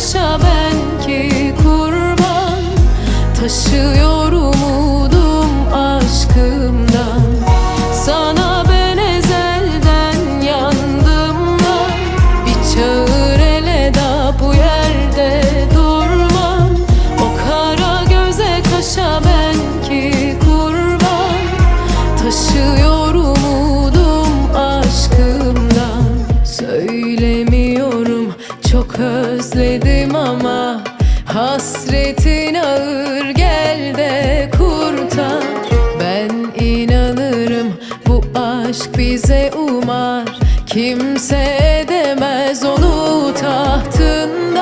kaşa ben ki kurban Taşıyor Çok özledim ama hasretin ağır. Gel de kurtar. Ben inanırım bu aşk bize umar. Kimse edemez onu tahtında.